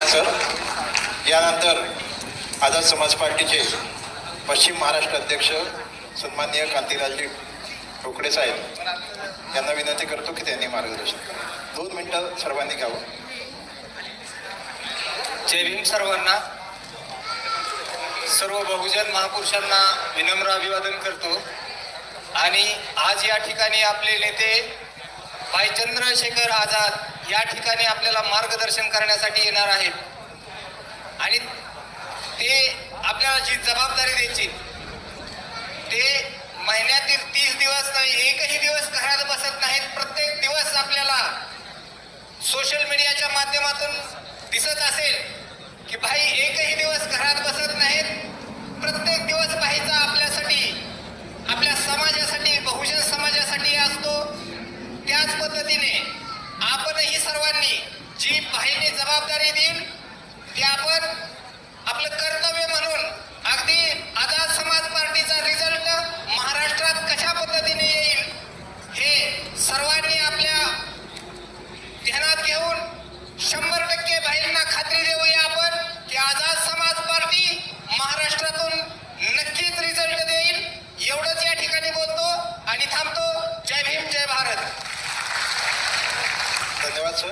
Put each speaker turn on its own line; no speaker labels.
Sir यानंतर आझाद समाज पार्टीचे पश्चिम महाराष्ट्र अध्यक्ष सन्माननीय कांतीलालजी ठोकळे साहेब यांना विनंती करतो की त्यांनी मार्गदर्शन करावं दोन मिनटं सर्वांनी घ्यावं.
जय भीम सर्वांना. सर्व बहुजन महापुरुषांना विनम्र अभिवादन करतो. आणि आज या ठिकाणी आपले नेते भाई चंद्रशेखर आझाद या ठिकाणी आपल्याला मार्गदर्शन करण्यासाठी येणार आहेत. आणि ते आपल्याला जी जबाबदारी द्यायची ते महिन्यातील तीस दिवस नाही एकही दिवस घरात बसत नाहीत. प्रत्येक दिवस आपल्याला सोशल मीडियाच्या माध्यमातून दिसत असेल की भाई एकही सर्वांनी जी बाहेरने जबाबदारी देईल ती आपण आपलं कर्तव्य म्हणून अगदी आझाद समाज पार्टीचा रिझल्ट महाराष्ट्रात कशा पद्धतीने येईल हे सर्वांनी आपल्या ध्यानात घेऊन शंभर टक्के बाईंना खात्री देऊया आपण की आझाद समाज पार्टी महाराष्ट्रातून नक्कीच रिझल्ट देईल. एवढंच या ठिकाणी बोलतो आणि थांबतो. जय भीम जय भारत.
আছে।